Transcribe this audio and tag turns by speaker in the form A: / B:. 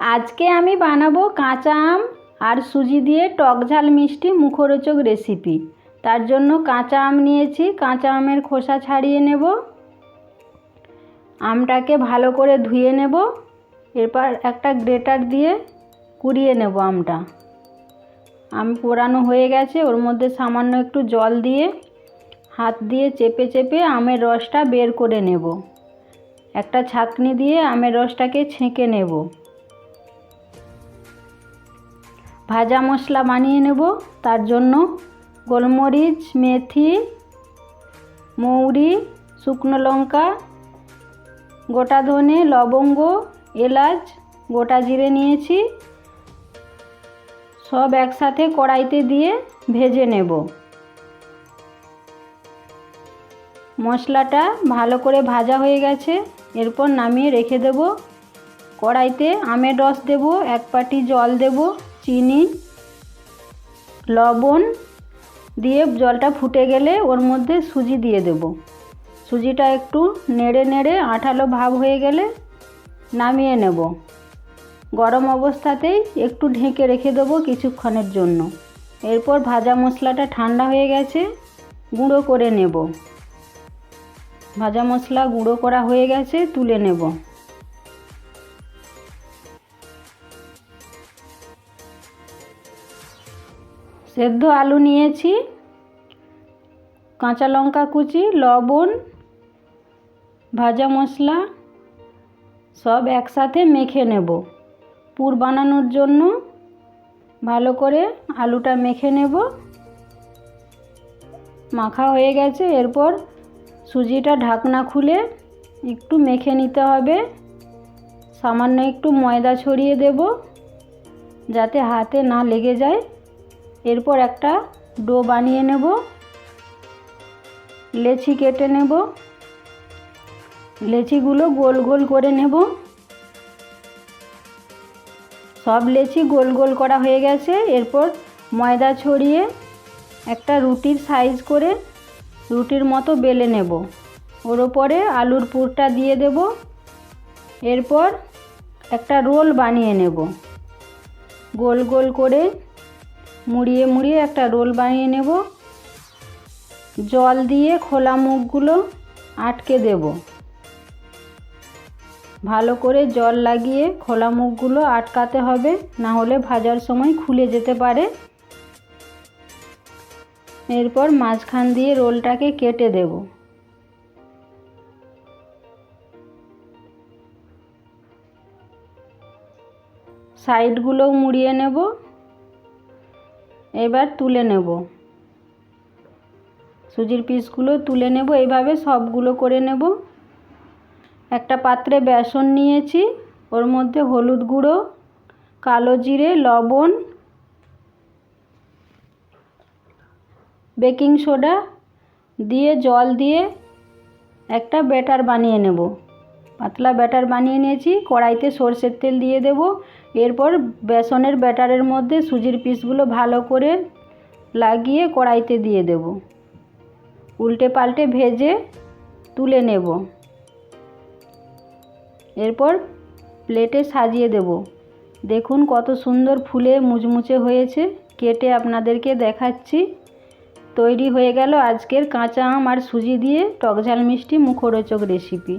A: আজকে আমি বানাবো কাঁচা আম আর সুজি দিয়ে টক ঝাল মিষ্টি মুখরোচক রেসিপি। তার জন্য কাঁচা আম নিয়েছি, কাঁচা আমের খোসা ছাড়িয়ে নেব। আমটাকে ভালো করে ধুয়ে নেব। এরপর একটা গ্রেটার দিয়ে কুড়িয়ে নেব আমটা। আম পোড়ানো হয়ে গেছে, ওর মধ্যে সামান্য একটু জল দিয়ে হাত দিয়ে চেপে চেপে আমের রসটা বের করে নেব। একটা ছাঁকনি দিয়ে আমের রসটাকে ছেঁকে নেব। ভাজা মশলা বানিয়ে নেব। তার জন্য গোলমরিচ, মেথি, মৌরি, শুকনো লঙ্কা, গোটা ধনে, লবঙ্গ, এলাচ, গোটা জিরে নিয়েছি। সব একসাথে কড়াইতে দিয়ে ভেজে নেব। মশলাটা ভালো করে ভাজা হয়ে গেছে। এরপর নামিয়ে রেখে দেব। কড়াইতে আমের রস দেব, এক পাটি জল দেব। চিনি, লবণ দিয়ে জলটা ফুটে গেলে ওর মধ্যে সুজি দিয়ে দেব। সুজিটা একটু নেড়ে নেড়ে আঠালো ভাব হয়ে গেলে নামিয়ে নেব। গরম অবস্থাতেই একটু ঢেকে রেখে দেবো কিছুক্ষণের জন্য। এরপর ভাজা মশলাটা ঠান্ডা হয়ে গেছে, গুঁড়ো করে নেব। ভাজা মশলা গুঁড়ো করা হয়ে গেছে, তুলে নেব। সেদ্ধ আলু নিয়েছি, কাঁচা লঙ্কা কুচি, লবণ, ভাজা মশলা, সব একসাথে মেখে নেব। পুর বানানোর জন্য ভালো করে আলুটা মেখে নেব। মাখা হয়ে গেছে, এরপর সুজিটা ঢাকনা খুলে একটু মেখে নিতে হবে। সামান্য একটু ময়দা ছড়িয়ে দেব, যাতে হাতে না লেগে যায়। এরপর একটা ডো বানিয়ে নেব। লেচি কেটে নেব। লেচিগুলো গোল গোল করে নেব। সব লেচি গোল গোল করা হয়ে গেছে। এরপর ময়দা ছড়িয়ে একটা রুটির সাইজ করে রুটির মতো বেলে নেব। ওর ওপরে আলুর পুরটা দিয়ে দেব। এরপর একটা রোল বানিয়ে নেব। গোল গোল করে মুড়িয়ে মুড়িয়ে একটা রোল বানিয়ে নেব। জল দিয়ে খোলা মুখগুলো আটকে দেব। ভালো করে জল লাগিয়ে খোলা মুখগুলো আটকাতে হবে, না হলে ভাজার সময় খুলে যেতে পারে। এরপর মাঝখান দিয়ে রোলটাকে কেটে দেব। সাইডগুলোও মুড়িয়ে নেব। এবার তুলে নেব। সুজির পিসগুলো তুলে নেব, এইভাবে সবগুলো করে নেব। একটা পাত্রে বেসন নিয়েছি, ওর মধ্যে হলুদ গুঁড়ো, কালো জিরে, লবণ, বেকিং সোডা দিয়ে জল দিয়ে একটা ব্যাটার বানিয়ে নেব। পাতলা ব্যাটার বানিয়ে নিয়েছি, কড়াইতে সর্ষের তেল দিয়ে দেব। এরপর বেসনের ব্যাটারের মধ্যে সুজির পিসগুলো ভালো করে লাগিয়ে কড়াইতে দিয়ে দেব। উল্টে পাল্টে ভেজে তুলে নেব। এরপর প্লেটে সাজিয়ে দেব। দেখুন কত সুন্দর ফুলে মুচমুচে হয়েছে। কেটে আপনাদেরকে দেখাচ্ছি। তৈরি হয়ে গেল আজকের কাঁচা আম আর সুজি দিয়ে টকঝাল মিষ্টি মুখরোচক রেসিপি